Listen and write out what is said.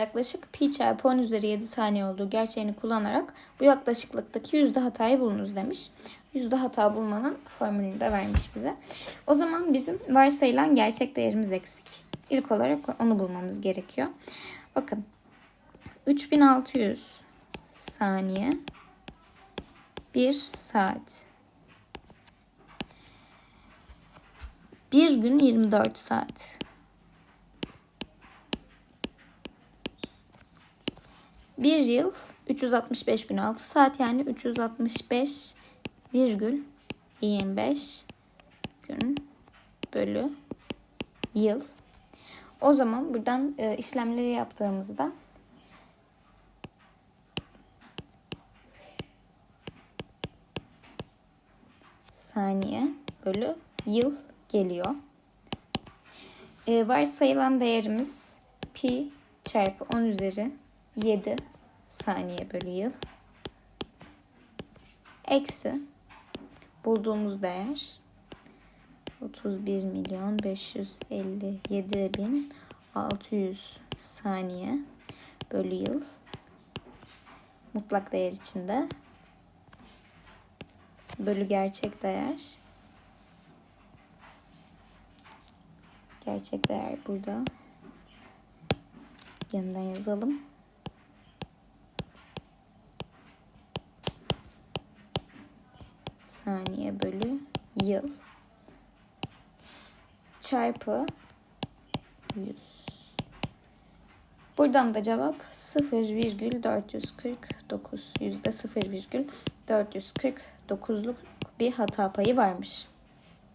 Yaklaşık pi çarpı 10 üzeri 7 saniye olduğu gerçeğini kullanarak bu yaklaşıklıktaki yüzde hatayı bulunuz demiş. Yüzde hata bulmanın formülünü de vermiş bize. O zaman bizim varsayılan gerçek değerimiz eksik. İlk olarak onu bulmamız gerekiyor. Bakın 3600 saniye 1 saat. Bir gün 24 saat. Bir yıl 365 gün 6 saat yani 365 virgül 25 gün bölü yıl. O zaman buradan e, işlemleri yaptığımızda saniye bölü yıl geliyor. E, varsayılan değerimiz pi çarpı 10 üzeri 7 saniye bölü yıl. Eksi bulduğumuz değer 31 milyon 557 bin 600 saniye bölü yıl. Mutlak değer içinde bölü gerçek değer. Gerçek değer burada. Yanından yazalım. Saniye bölü yıl. Çarpı 100. Buradan da cevap 0,449. Yüzde 0,449'luk bir hata payı varmış.